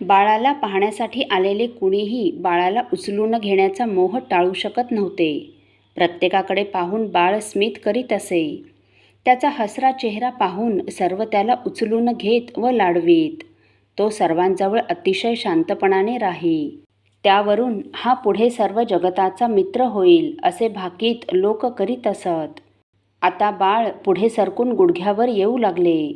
बाळाला पाहण्यासाठी आलेले कुणीही बाळाला उचलून घेण्याचा मोह टाळू शकत नव्हते. प्रत्येकाकडे पाहून बाळ स्मित करीत असे. त्याचा हसरा चेहरा पाहून सर्व त्याला उचलून घेत व लाडवीत. तो सर्वांजवळ अतिशय शांतपणाने राही. त्यावरून हा पुढे सर्व जगताचा मित्र होईल असे भाकीत लोक करीत असत. आता बाळ पुढे सरकून गुडघ्यावर येऊ लागले.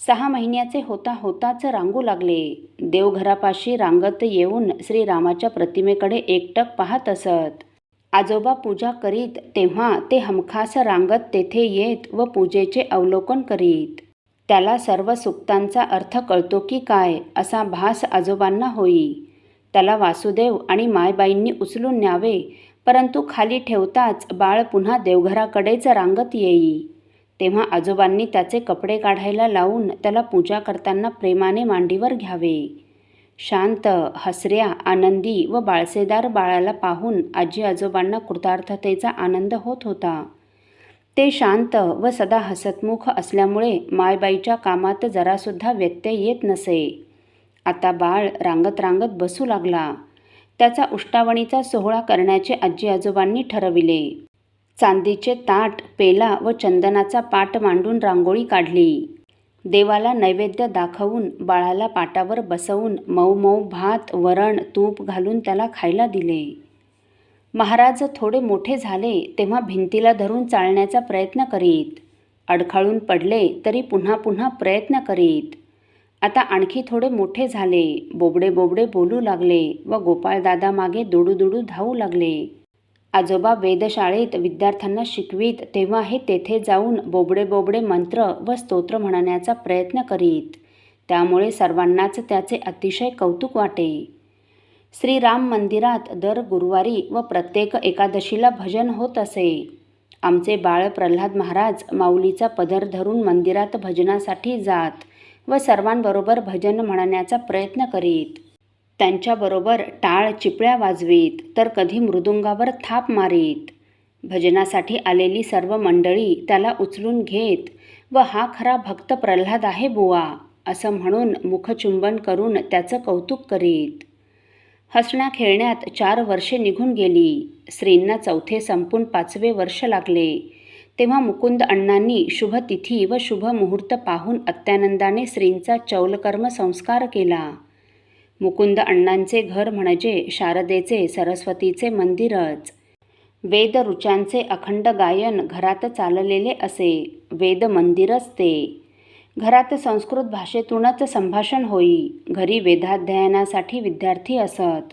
सहा महिन्याचे होता होताच रांगू लागले. देवघरापाशी रांगत येऊन श्रीरामाच्या प्रतिमेकडे एकटक पाहत असत. आजोबा पूजा करीत तेव्हा ते हमखास रांगत तेथे येत व पूजेचे अवलोकन करीत. त्याला सर्व सुक्तांचा अर्थ कळतो की काय असा भास आजोबांना होई. त्याला वासुदेव आणि मायबाईंनी उचलून न्यावे परंतु खाली ठेवताच बाळ पुन्हा देवघराकडेच रांगत येई. तेव्हा आजोबांनी त्याचे कपडे काढायला लावून त्याला पूजा करताना प्रेमाने मांडीवर घ्यावे. शांत हसऱ्या आनंदी व बाळसेदार बाळाला पाहून आजी आजोबांना कृतार्थतेचा आनंद होत होता. ते शांत व सदा हसतमुख असल्यामुळे मायबाईच्या कामात जरासुद्धा व्यत्यय येत नसे. आता बाळ रांगत रांगत बसू लागला. त्याचा उष्टावणीचा सोहळा करण्याचे आजी आजोबांनी ठरविले. चांदीचे ताट पेला व चंदनाचा पाट मांडून रांगोळी काढली. देवाला नैवेद्य दाखवून बाळाला पाटावर बसवून मऊ मऊ भात वरण तूप घालून त्याला खायला दिले. महाराज थोडे मोठे झाले तेव्हा भिंतीला धरून चालण्याचा प्रयत्न करीत. अडखळून पडले तरी पुन्हा पुन्हा प्रयत्न करीत. आता आणखी थोडे मोठे झाले बोबडे बोबडे बोलू लागले व गोपाळदादा मागे दुडू दुडू धावू लागले. आजोबा वेधशाळेत विद्यार्थ्यांना शिकवीत तेव्हा हे तेथे जाऊन बोबडे बोबडे मंत्र व स्तोत्र म्हणण्याचा प्रयत्न करीत. त्यामुळे सर्वांनाच त्याचे अतिशय कौतुक वाटे. श्रीराम मंदिरात दर गुरुवारी व प्रत्येक एकादशीला भजन होत असे. आमचे बाळ प्रल्हाद महाराज माऊलीचा पदर धरून मंदिरात भजनासाठी जात व सर्वांबरोबर भजन म्हणण्याचा प्रयत्न करीत. त्यांच्याबरोबर टाळ चिपळ्या वाजवीत तर कधी मृदुंगावर थाप मारीत. भजनासाठी आलेली सर्व मंडळी त्याला उचलून घेत व हा खरा भक्त प्रल्हाद आहे बुवा असं म्हणून मुखचुंबन करून त्याचं कौतुक करीत. हसण्या खेळण्यात चार वर्षे निघून गेली. श्रींना चौथे संपून पाचवे वर्ष लागले. तेव्हा मुकुंद अण्णांनी शुभ तिथी व शुभ मुहूर्त पाहून अत्यानंदाने श्रींचा चौलकर्म संस्कार केला. मुकुंद अण्णांचे घर म्हणजे शारदेचे सरस्वतीचे मंदिरच. वेदरुचांचे अखंड गायन घरात चाललेले असे वेद मंदिरच ते. घरात संस्कृत भाषेतूनच संभाषण होई घरी वेदाध्ययनासाठी विद्यार्थी असत.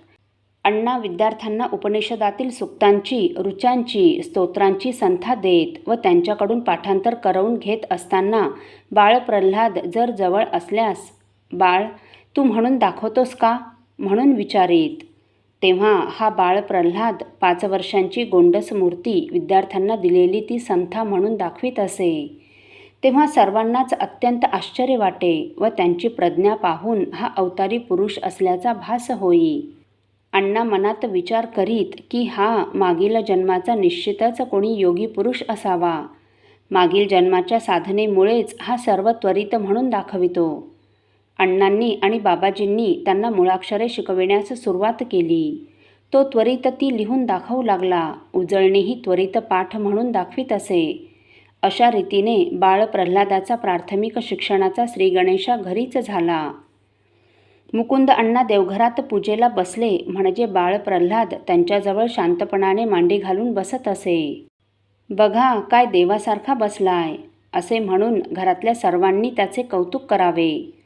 अण्णा विद्यार्थ्यांना उपनिषदातील सुक्तांची रुचांची स्तोत्रांची संथा देत व त्यांच्याकडून पाठांतर करवून घेत असताना बाळ प्रल्हाद जर जवळ असल्यास बाळ तू म्हणून दाखवतोस का? म्हणून विचारीत तेव्हा हा बाळ प्रल्हाद पाच वर्षांची गोंडस मूर्ती विद्यार्थ्यांना दिलेली ती संथा म्हणून दाखवीत असे. तेव्हा सर्वांनाच अत्यंत आश्चर्य वाटे व त्यांची प्रज्ञा पाहून हा अवतारी पुरुष असल्याचा भास होई. अण्णा मनात विचार करीत की हा मागील जन्माचा निश्चितच कोणी योगी पुरुष असावा. मागील जन्माच्या साधनेमुळेच हा सर्व त्वरित म्हणून दाखवितो. अण्णांनी आणि बाबाजींनी त्यांना मुळाक्षरे शिकविण्यास सुरुवात केली. तो त्वरित ती लिहून दाखवू लागला. उजळणीही त्वरित पाठ म्हणून दाखवित असे. अशा रीतीने बाळ प्रल्हादाचा प्राथमिक शिक्षणाचा श्रीगणेशा घरीच झाला. मुकुंद अण्णा देवघरात पूजेला बसले म्हणजे बाळ प्रल्हाद त्यांच्याजवळ शांतपणाने मांडी घालून बसत असे. बघा काय देवासारखा बसलाय असे म्हणून घरातल्या सर्वांनी त्याचे कौतुक करावे.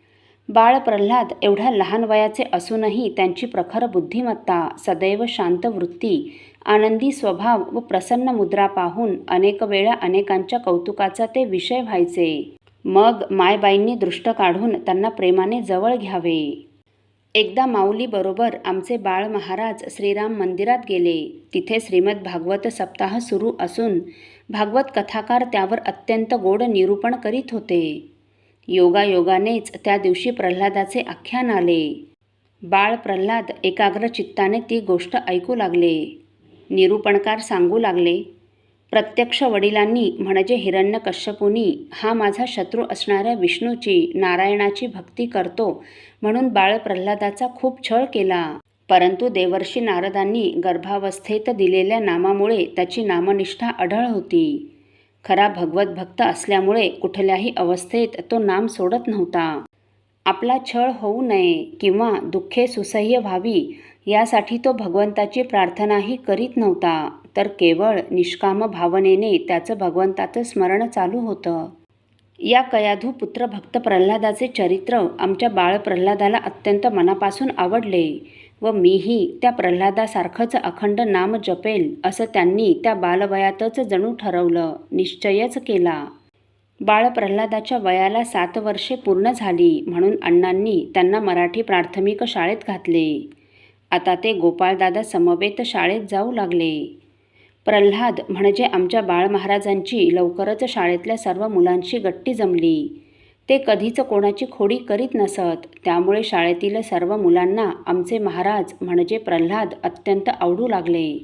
बाळ प्रल्हाद एवढ्या लहान वयाचे असूनही त्यांची प्रखर बुद्धिमत्ता सदैव शांत वृत्ती आनंदी स्वभाव व प्रसन्न मुद्रा पाहून अनेक वेळा अनेकांच्या कौतुकाचा ते विषय व्हायचे. मग मायबाईंनी दृष्ट काढून त्यांना प्रेमाने जवळ घ्यावे. एकदा माऊलीबरोबर आमचे बाळ महाराज श्रीराम मंदिरात गेले. तिथे श्रीमद भागवत सप्ताह सुरू असून भागवत कथाकार त्यावर अत्यंत गोड निरूपण करीत होते. योगायोगानेच त्या दिवशी प्रल्हादाचे आख्यान आले. बाळ प्रल्हाद एकाग्र चित्ताने ती गोष्ट ऐकू लागले. निरूपणकार सांगू लागले प्रत्यक्ष वडिलांनी म्हणजे हिरण्यकश्यपुनी हा माझा शत्रू असणाऱ्या विष्णूची नारायणाची भक्ती करतो म्हणून बाळ प्रल्हादाचा खूप छळ केला. परंतु देवर्षी नारदांनी गर्भावस्थेत दिलेल्या नामामुळे त्याची नामनिष्ठा अढळ होती. खरा भगवत भक्त असल्यामुळे कुठल्याही अवस्थेत तो नाम सोडत नव्हता. आपला छळ होऊ नये किंवा दुःखे सुसह्य व्हावी यासाठी तो भगवंताची प्रार्थनाही करीत नव्हता. तर केवळ निष्काम भावनेने त्याचं भगवंताचं स्मरण चालू होतं. या कयाधू पुत्र भक्त प्रल्हादाचे चरित्र आमच्या बाळ प्रल्हादाला अत्यंत मनापासून आवडले. व मीही त्या प्रल्हादासारखंच अखंड नाम जपेल असं त्यांनी त्या बालवयातच जणू ठरवलं निश्चयच केला. बाळ प्रल्हादाच्या वयाला सात वर्षे पूर्ण झाली म्हणून अण्णांनी त्यांना मराठी प्राथमिक शाळेत घातले. आता ते गोपाळदादा समवेत शाळेत जाऊ लागले. प्रल्हाद म्हणजे आमच्या बाळ महाराजांची लवकरच शाळेतल्या सर्व मुलांशी गट्टी जमली. ते कधीच कोणाची खोडी करीत नसत. त्यामुळे शाळेतील सर्व मुलांना आमचे महाराज म्हणजे प्रल्हाद अत्यंत आवडू लागले.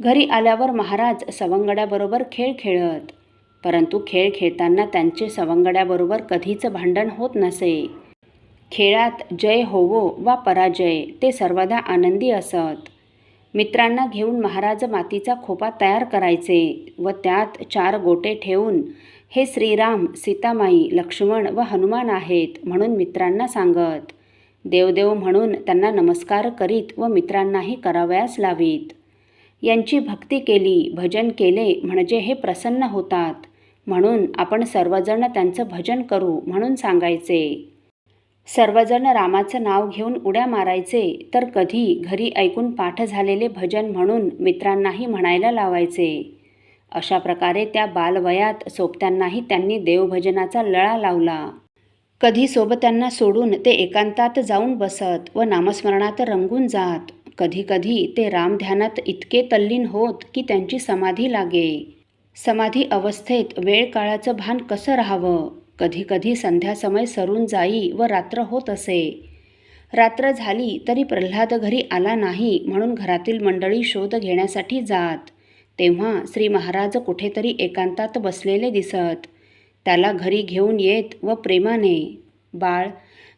घरी आल्यावर महाराज सवंगड्याबरोबर खेळ खेळत. परंतु खेळ खेळताना त्यांचे सवंगड्याबरोबर कधीच भांडण होत नसे. खेळात जय होवो वा पराजय ते सर्वदा आनंदी असत. मित्रांना घेऊन महाराज मातीचा खोपा तयार करायचे व त्यात चार गोटे ठेवून हे श्रीराम सीतामाई लक्ष्मण व हनुमान आहेत म्हणून मित्रांना सांगत. देवदेव म्हणून त्यांना नमस्कार करीत व मित्रांनाही करावयास लावीत. यांची भक्ती केली भजन केले म्हणजे हे प्रसन्न होतात. म्हणून आपण सर्वजण त्यांचं भजन करू म्हणून सांगायचे. सर्वजण रामाचं नाव घेऊन उड्या मारायचे तर कधी घरी ऐकून पाठ झालेले भजन म्हणून मित्रांनाही म्हणायला लावायचे. अशा प्रकारे त्या बालवयात सोबत्यांनाही त्यांनी देवभजनाचा लळा लावला. कधी सोबत्यांना सोडून ते एकांतात जाऊन बसत व नामस्मरणात रंगून जात. कधीकधी ते रामध्यानात इतके तल्लीन होत की त्यांची समाधी लागे. समाधी अवस्थेत वेळ काळाचं भान कसं राहावं? कधीकधी संध्यासमय सरून जाई व रात्र होत असे. रात्र झाली तरी प्रल्हाद घरी आला नाही म्हणून घरातील मंडळी शोध घेण्यासाठी जात. तेव्हा श्री महाराज कुठेतरी एकांतात बसलेले दिसत. त्याला घरी घेऊन येत व प्रेमाने बाळ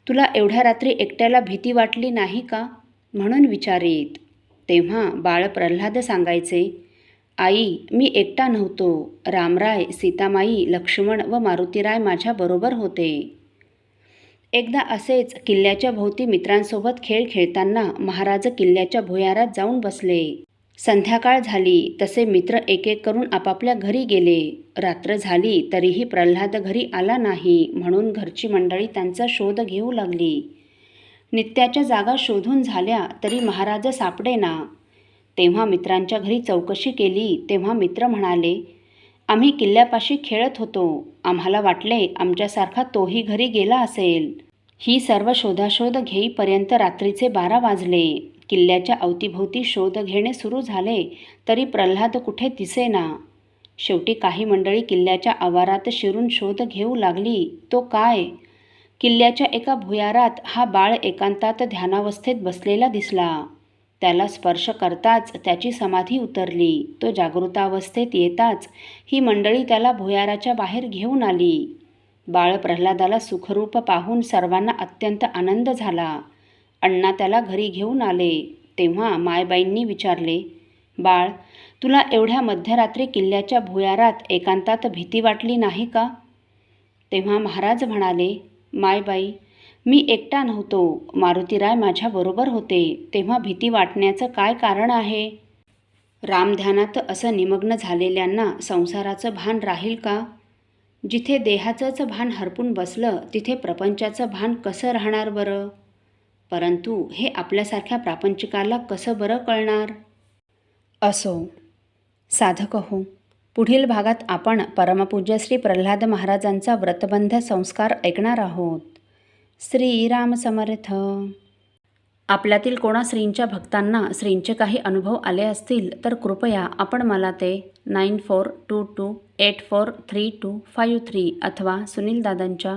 तुला एवढ्या रात्री एकट्याला भीती वाटली नाही का? म्हणून विचारीत. तेव्हा बाळ प्रल्हाद सांगायचे आई मी एकटा नव्हतो. रामराय सीतामाई लक्ष्मण व मारुतीराय माझ्याबरोबर होते. एकदा असेच किल्ल्याच्या भोवती मित्रांसोबत खेळ खेळताना महाराज किल्ल्याच्या भुयारात जाऊन बसले. संध्याकाळ झाली तसे मित्र एक एक करून आपापल्या घरी गेले. रात्र झाली तरीही प्रल्हाद घरी आला नाही म्हणून घरची मंडळी त्यांचा शोध घेऊ लागली. नित्याच्या जागा शोधून झाल्या तरी महाराज सापडेना. तेव्हा मित्रांच्या घरी चौकशी केली तेव्हा मित्र म्हणाले आम्ही किल्ल्यापाशी खेळत होतो. आम्हाला वाटले आमच्यासारखा तोही घरी गेला असेल. ही सर्व शोधाशोध घेईपर्यंत रात्रीचे बारा वाजले. किल्ल्याच्या अवतीभोवती शोध घेणे सुरू झाले तरी प्रल्हाद कुठे दिसेना. शेवटी काही मंडळी किल्ल्याच्या आवारात शिरून शोध घेऊ लागली तो काय? किल्ल्याच्या एका भुयारात हा बाळ एकांतात ध्यानावस्थेत बसलेला दिसला. त्याला स्पर्श करताच त्याची समाधी उतरली तो जागृतावस्थेत येताच ही मंडळी त्याला भुयाराच्या बाहेर घेऊन आली. बाळ प्रल्हादाला सुखरूप पाहून सर्वांना अत्यंत आनंद झाला. अण्णा त्याला घरी घेऊन आले. तेव्हा मायबाईंनी विचारले बाळ तुला एवढ्या मध्यरात्री किल्ल्याच्या भुयारात एकांतात भीती वाटली नाही का? तेव्हा महाराज म्हणाले मायबाई मी एकटा नव्हतो. मारुतीराय माझ्याबरोबर होते. तेव्हा भीती वाटण्याचं काय कारण आहे? रामध्यानात असं निमग्न झालेल्यांना संसाराचं भान राहील का? जिथे देहाचंच भान हरपून बसलं तिथे प्रपंचाचं भान कसं राहणार बरं? परंतु हे आपल्यासारख्या प्रापंचिकाला कसं बरं कळणार? असो. साधक हो. पुढील भागात आपण परमपूज्य श्री प्रल्हाद महाराजांचा व्रतबंध संस्कार ऐकणार आहोत. श्रीराम समर्थ. आपल्यातील कोणा श्रींच्या भक्तांना श्रींचे काही अनुभव आले असतील तर कृपया आपण मला ते nine four two two eight four three two five three अथवा सुनील दादांच्या